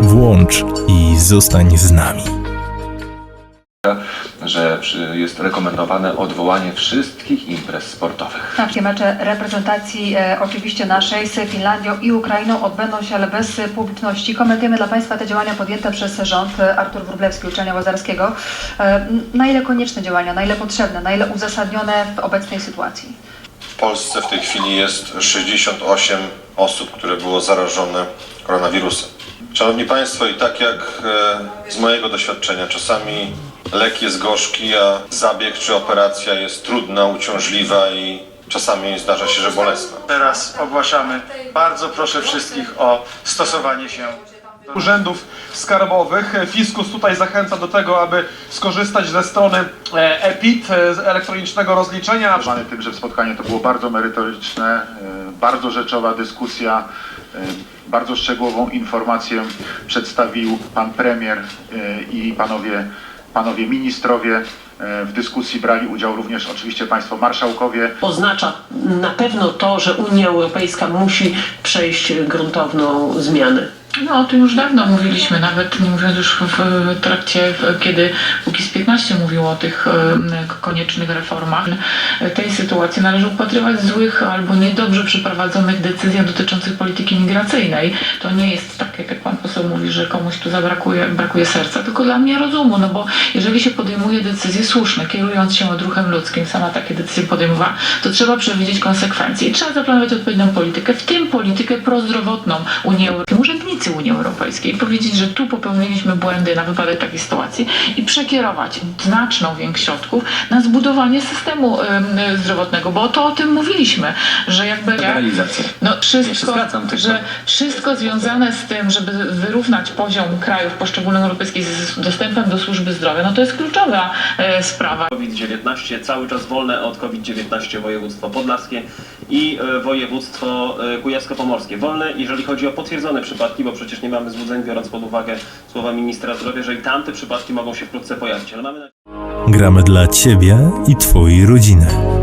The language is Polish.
Włącz i zostań z nami. że przy- jest rekomendowane odwołanie wszystkich imprez sportowych. Takie mecze reprezentacji e, oczywiście naszej z Finlandią i Ukrainą odbędą się, ale bez e, publiczności. Komentujemy dla Państwa te działania podjęte przez rząd e, Artur Wróblewski, uczelnia Łazarskiego. E, m, na ile konieczne działania, na ile potrzebne, na ile uzasadnione w obecnej sytuacji? W Polsce w tej chwili jest 68 osób, które było zarażone koronawirusem. Szanowni Państwo, i tak jak e, z mojego doświadczenia, czasami lek jest gorzki, a zabieg czy operacja jest trudna, uciążliwa i czasami zdarza się, że bolesna. Teraz ogłaszamy. Bardzo proszę wszystkich o stosowanie się urzędów skarbowych. Fiskus tutaj zachęca do tego, aby skorzystać ze strony e, EPIT, e, z elektronicznego rozliczenia. Zwany tym, że spotkanie to było bardzo merytoryczne, e, bardzo rzeczowa dyskusja, e, bardzo szczegółową informację przedstawił pan premier e, i panowie, panowie ministrowie. E, W dyskusji brali udział również oczywiście państwo marszałkowie. oznacza na pewno to, że Unia Europejska musi przejść gruntowną zmianę. No o tym już dawno mówiliśmy, nawet nie mówiąc już w trakcie, kiedy Kukiz 15 mówiło o tych koniecznych reformach. Tej sytuacji należy upatrywać złych albo niedobrze przeprowadzonych decyzjach dotyczących polityki migracyjnej. To nie jest tak, jak pan poseł mówi, że komuś tu zabrakuje brakuje serca, tylko dla mnie rozumu, no bo jeżeli się podejmuje decyzje słuszne, kierując się odruchem ludzkim, sama takie decyzje podejmowała, to trzeba przewidzieć konsekwencje i trzeba zaplanować odpowiednią politykę, w tym politykę prozdrowotną Unii Europejskiej. Unii Europejskiej powiedzieć, że tu popełniliśmy błędy na wypadek takiej sytuacji i przekierować znaczną większość środków na zbudowanie systemu em, zdrowotnego, bo to o tym mówiliśmy, że jakby Realizacja. no Ja wszystko, zgadzam, tylko- że wszystko związane z tym, żeby wyrównać poziom krajów poszczególnych europejskich z dostępem do służby zdrowia, no to jest kluczowa e, sprawa. COVID-19, cały czas wolne od COVID-19 województwo podlaskie i e, województwo e, kujawsko-pomorskie. Wolne, jeżeli chodzi o potwierdzone przypadki, bo przecież nie mamy złudzeń, biorąc pod uwagę słowa ministra zdrowia, że i tamte przypadki mogą się wkrótce pojawić. Ale mamy Gramy dla Ciebie i Twojej rodziny.